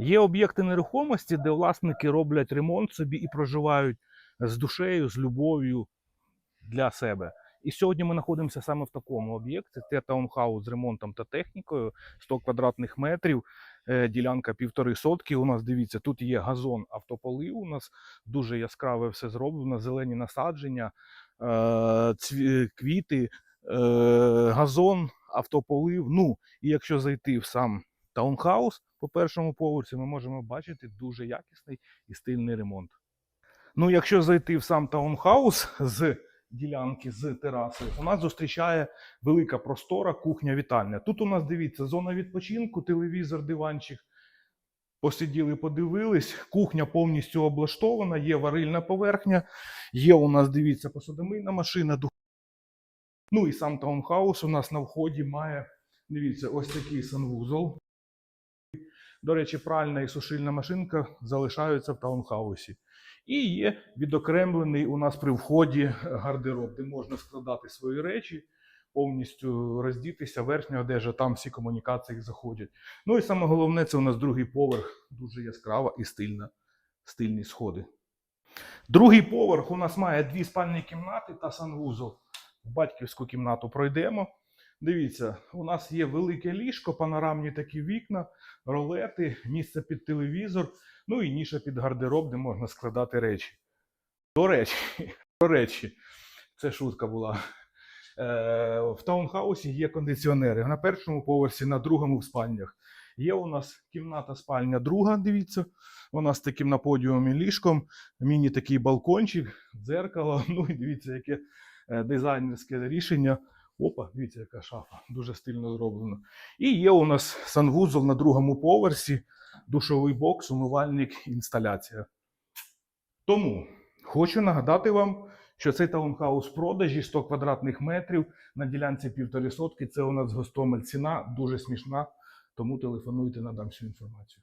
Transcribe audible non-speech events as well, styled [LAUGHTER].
Є об'єкти нерухомості, де власники роблять ремонт собі і проживають з душею, з любов'ю для себе. І сьогодні ми знаходимося саме в такому об'єкті. Це таунхаус з ремонтом та технікою, 100 квадратних метрів, е, ділянка півтори сотки. У нас дивіться, тут є газон автополив. У нас дуже яскраве все зроблено, зелені насадження, е, квіти, е, газон, автополив. Ну, і якщо зайти в сам таунхаус по першому поверсі, ми можемо бачити дуже якісний і стильний ремонт. Ну, якщо зайти в сам таунхаус з ділянки з тераси, у нас зустрічає велика простора кухня-вітальня. Тут у нас дивіться зона відпочинку, телевізор, диванчик. Посиділи, подивились. Кухня повністю облаштована, є варильна поверхня, є у нас, дивіться, посудомийна машина. Ну і сам таунхаус у нас на вході має, дивіться, ось такий санвузол. До речі, пральна і сушильна машинка залишаються в таунхаусі. І є відокремлений у нас при вході гардероб, де можна складати свої речі, повністю роздітися, верхня одежа, там всі комунікації заходять. Ну і саме головне, це у нас другий поверх, дуже яскрава і стильна, стильні сходи. Другий поверх у нас має дві спальні кімнати та санвузол. В батьківську кімнату пройдемо. Дивіться, у нас є велике ліжко, панорамні такі вікна, ролети, місце під телевізор, ну і ніша під гардероб, де можна складати речі. До речі, [LAUGHS] до речі, це шутка була. Е, в таунхаусі є кондиціонери. На першому поверсі, на другому в спальнях. Є у нас кімната спальня друга, дивіться. Вона з таким на подіумі ліжком, міні такий балкончик, дзеркало. [LAUGHS] Ну і дивіться, яке е, дизайнерське рішення. Опа, дивіться, яка шафа, дуже стильно зроблено. І є у нас санвузол на другому поверсі, душовий бокс, умивальник, інсталяція. Тому хочу нагадати вам, що цей таунхаус продажі 100 квадратних метрів на ділянці півтори сотки. Це у нас Гостомель ціна дуже смішна. Тому телефонуйте, надам всю інформацію.